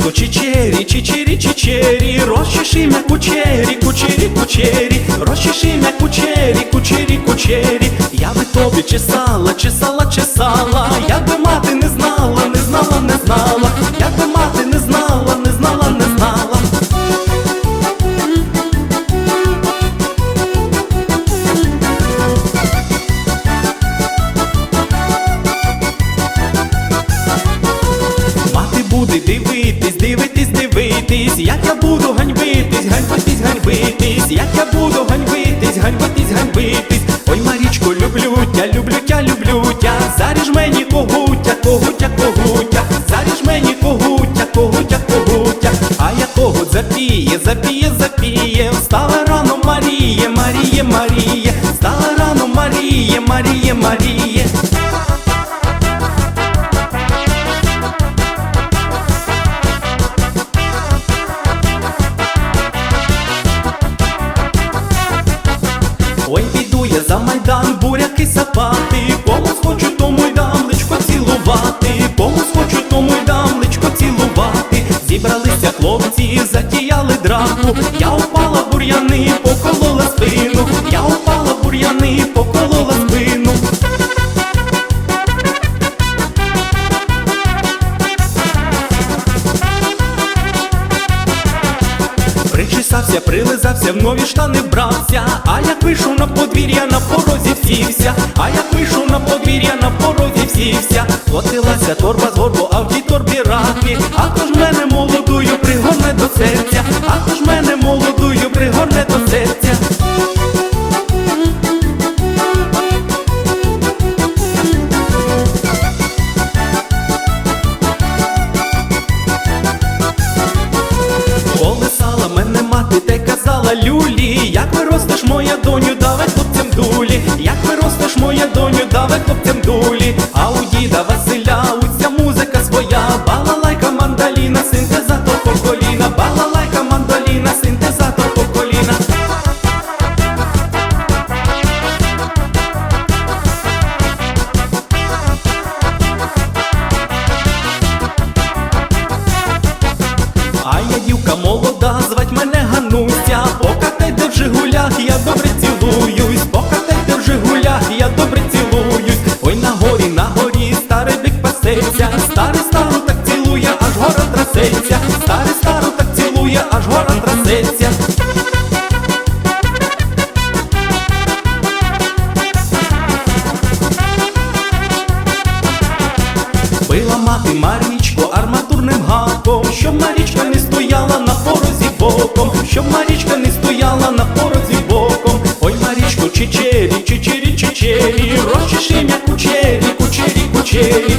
Річко чечері, чечері, чечері, розчеши м'я кучері, кучері, кучері, розчеши м'я кучері, кучері, кучері, я би тобі чесала, чесала, чесала. Дивитись, як я буду ганьбитись, ганьбитись, ганьбитись, як я буду ганьбитись, ганьбитись, ганьбитись. Ой, Марічко, люблю тя, люблю тя, люблю тя, заріж мені когутя, когутя, когутя, заріж мені когутя, когутя, когутя, а я когут запіє, запіє, запіє, встала рано Маріє, Маріє, Маріє, встала рано Маріє, Маріє, Маріє. Ой, піду я за майдан, буряки сапати, комусь хочу, тому й дам личко цілувати, комусь хочу, тому й дам личко цілувати. Зібралися хлопці, затіяли драку. Причесався, прилизався, в нові штани вбрався, а як вийшов на подвір'я, на порозі всівся, а як вийшов на подвір'я, на порозі всівся, Котилася торба з горбу, люлі, як виростеш моя доню, давай хлопцям дулі, як виростеш моя доню, давай хлопцям дулі, а у діда Василя мати Марічку арматурним гаком, щоб Марічка не стояла на порозі боком, щоб Марічка не стояла на порозі боком. Ой, Марічко, чечері, чечері, чечері, розчиши м'я кучері, кучері, кучері.